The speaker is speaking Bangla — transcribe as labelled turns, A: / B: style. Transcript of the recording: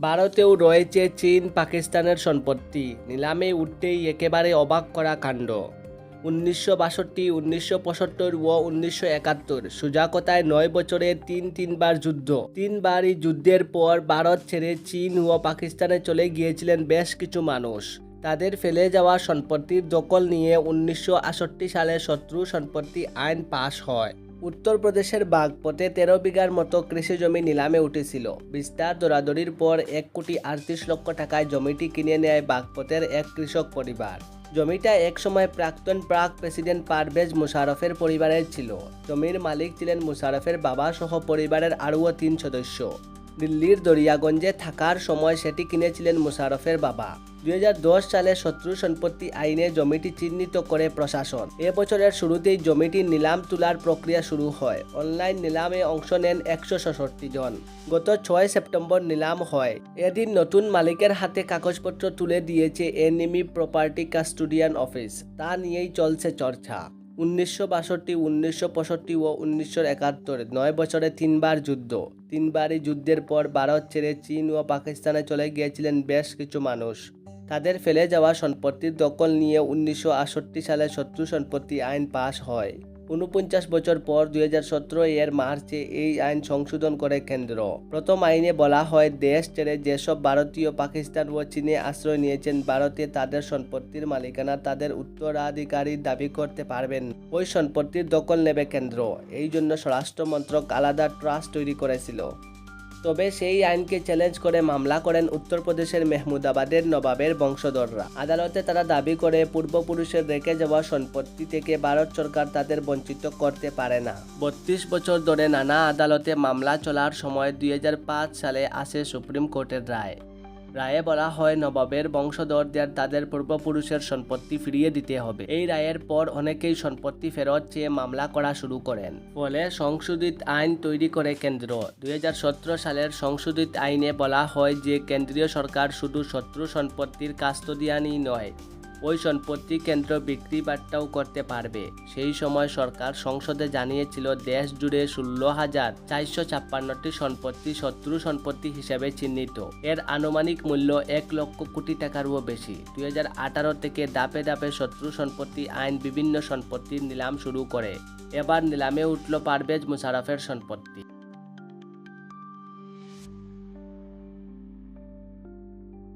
A: ভারতেও রয়েছে চীন, পাকিস্তানের সম্পত্তি। নিলামে উঠতেই একেবারে অবাক করা কাণ্ড। উনিশশো বাষট্টি, উনিশশো পঁচাত্তর ও উনিশশো একাত্তর, সুজাকতায় নয় বছরে তিন তিনবার যুদ্ধ। তিনবারই যুদ্ধের পর ভারত ছেড়ে চীন ও পাকিস্তানে চলে গিয়েছিলেন বেশ কিছু মানুষ। তাদের ফেলে যাওয়া সম্পত্তির দখল নিয়ে উনিশশো সালে শত্রু সম্পত্তি আইন পাশ হয়। উত্তরপ্রদেশের বাগপথে তেরো বিঘার মতো কৃষি জমি নিলামে উঠেছিল। বিস্তার দরাদরির পর এক কোটি আটত্রিশ লক্ষ টাকায় জমিটি কিনে নেয় বাগপথের এক কৃষক পরিবার। জমিটা একসময় প্রাক্তন প্রাক প্রেসিডেন্ট পারভেজ মুশারফের পরিবারের ছিল। জমির মালিক ছিলেন মুশারফের বাবা সহ পরিবারের আরও তিন সদস্য। দিল্লির দরিয়াগঞ্জে থাকার সময় সেটি কিনেছিলেন মুশারফের বাবা। দু হাজার দশ সালে শত্রু সম্পত্তি আইনে জমিটি চিহ্নিত করে প্রশাসন। এ বছরের শুরুতেই জমিটির নিলাম তোলার প্রক্রিয়া শুরু হয়। অনলাইন নিলামে অংশ নেন একশো জন। গত ছয় সেপ্টেম্বর নিলাম হয়। এদিন নতুন মালিকের হাতে কাগজপত্র তুলে দিয়েছে এনিমি প্রপার্টি কাস্টোডিয়ান অফিস। তা নিয়েই চলছে চর্চা। উনিশশো বাষট্টি, উনিশশো পঁয়ষট্টি ও উনিশশো একাত্তর, নয় বছরে তিনবার যুদ্ধ। তিনবারই যুদ্ধের পর ভারত ছেড়ে চীন ও পাকিস্তানে চলে গিয়েছিলেন বেশ কিছু মানুষ। তাদের ফেলে যাওয়া সম্পত্তির দখল নিয়ে উনিশশো সালে শত্রু সম্পত্তি আইন পাশ হয়। উনপঞ্চাশ বছর পর দুই এর মার্চে এই আইন সংশোধন করে কেন্দ্র। প্রথম আইনে বলা হয়, দেশ ছেড়ে যেসব ভারতীয়, পাকিস্তান ও চীনে আশ্রয় নিয়েছেন ভারতে তাদের সম্পত্তির মালিকানা তাদের উত্তরাধিকারী দাবি করতে পারবেন। ওই সম্পত্তির দখল নেবে কেন্দ্র। এই জন্য স্বরাষ্ট্র মন্ত্রক আলাদা ট্রাস্ট তৈরি করেছিল। তবে সেই আইনকে চ্যালেঞ্জ করে মামলা করেন উত্তরপ্রদেশের মেহমুদাবাদের নবাবের বংশধররা। আদালতে তারা দাবি করে, পূর্বপুরুষের রেখে যাওয়া সম্পত্তি থেকে ভারত সরকার তাদের বঞ্চিত করতে পারে না। বত্রিশ বছর ধরে নানা আদালতে মামলা চলার সময় দুই হাজার পাঁচ সালে আসে সুপ্রিম কোর্টের রায়। রায়ে বলা হয়, নবাবের বংশধরদের তাদের পূর্বপুরুষের সম্পত্তি ফিরিয়ে দিতে হবে। এই রায়ের পর অনেকেই সম্পত্তি ফেরত চেয়ে মামলা করা শুরু করেন। ফলে সংশোধিত আইন তৈরি করে কেন্দ্র। দুই হাজার সতেরো সালের সংশোধিত আইনে বলা হয় যে, কেন্দ্রীয় সরকার শুধু শত্রু সম্পত্তির কাস্তদিয়ানি নয় ওই সম্পত্তি কেন্দ্র বিক্রি বাট্টাও করতে পারবে। সেই সময় সরকার সংসদে জানিয়েছিল, দেশ জুড়ে ষোলো হাজার চারশো ছাপ্পান্নটি সম্পত্তি শত্রু সম্পত্তি হিসেবে চিহ্নিত। এর আনুমানিক মূল্য এক লক্ষ কোটি টাকারও বেশি। দুই হাজার আঠারো থেকে দাপে দাপে শত্রু সম্পত্তি আইন বিভিন্ন সম্পত্তির নিলাম শুরু করে। এবার নিলামে উঠল পারভেজ মুশারফের সম্পত্তি।